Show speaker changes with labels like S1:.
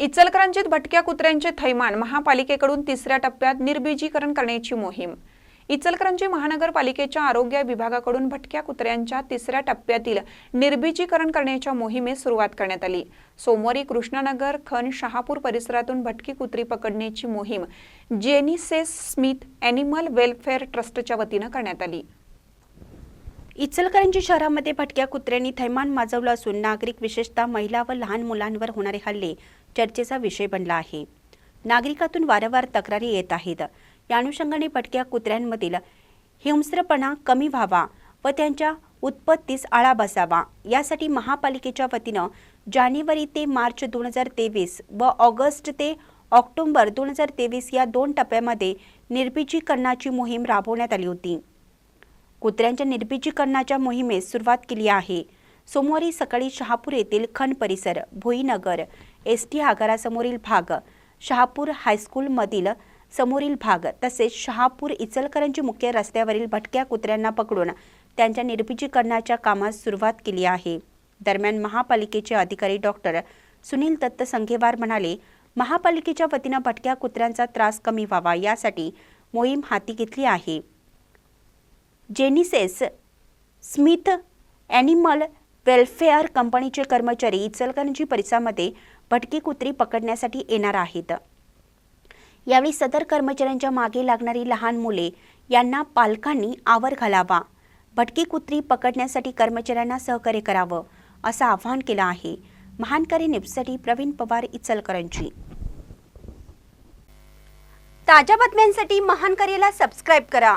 S1: इचलकरंजीत भटक्या कुत्र्यांचे थैमान महापालिकेकडून तिसऱ्या टप्प्यात निर्बीजीकरण करण्याची मोहीम. इचलकरंजी महानगरपालिकेच्या आरोग्य विभागाकडून भटक्या कुत्र्यांच्या तिसऱ्या टप्प्यातील निर्बीजीकरण करण्याच्या मोहिमेस सुरुवात करण्यात आली. सोमवारी कृष्णानगर खन शहापूर परिसरातून भटकी कुत्री पकडण्याची मोहीम जेनिसेस स्मिथ ॲनिमल वेलफेअर ट्रस्टच्या वतीनं करण्यात आली.
S2: इचलकरंजी शहरामध्ये भटक्या कुत्र्यांनी थैमान माजवलं असून नागरिक विशेषतः महिला व लहान मुलांवर होणारे हल्ले चर्चेचा विषय बनला आहे. नागरिकातून वारंवार तक्रारी येत आहेत. या अनुषंगाने भटक्या कुत्र्यांमधील हिंस्रपणा कमी व्हावा व त्यांच्या उत्पत्तीस आळा बसावा. यासाठी महापालिकेच्या वतीनं जानेवारी ते मार्च दोन हजार तेवीस व ऑगस्ट ते ऑक्टोंबर दोन हजार तेवीस या दोन टप्प्यामध्ये निर्बीजीकरणाची मोहीम राबवण्यात आली होती. कुत्र्यांच्या निर्बीजीकरणाच्या मोहिमेस सुरुवात केली आहे. सोमवारी सकाळी शहापूर येथील खन परिसर भोईनगर एस टी आगारासमोरील भाग शहापूर हायस्कूलमधील समोरील भाग तसेच शहापूर इचलकरंजी मुख्य रस्त्यावरील भटक्या कुत्र्यांना पकडून त्यांच्या निर्बीजीकरणाच्या कामास सुरुवात केली आहे. दरम्यान महापालिकेचे अधिकारी डॉक्टर सुनील दत्त संघेवार म्हणाले महापालिकेच्या वतीनं भटक्या कुत्र्यांचा त्रास कमी व्हावा यासाठी मोहीम हाती घेतली आहे. जेनिसेस स्मिथ ॲनिमल वेलफेअर कंपनीचे कर्मचारी इचलकरंजी परिसरामध्ये भटकी कुत्री पकडण्यासाठी येणार आहेत. यावेळी सदर कर्मचाऱ्यांच्या मागे लागणारी लहान मुले यांना पालकांनी आवर घालावा. भटकी कुत्री पकडण्यासाठी कर्मचाऱ्यांना सहकार्य करावं असं आवाहन केलं आहे. महानकारी निपसाठी प्रवीण पवार इचलकरंजी. ताज्या बातम्यांसाठी महानकरीला सबस्क्राईब करा.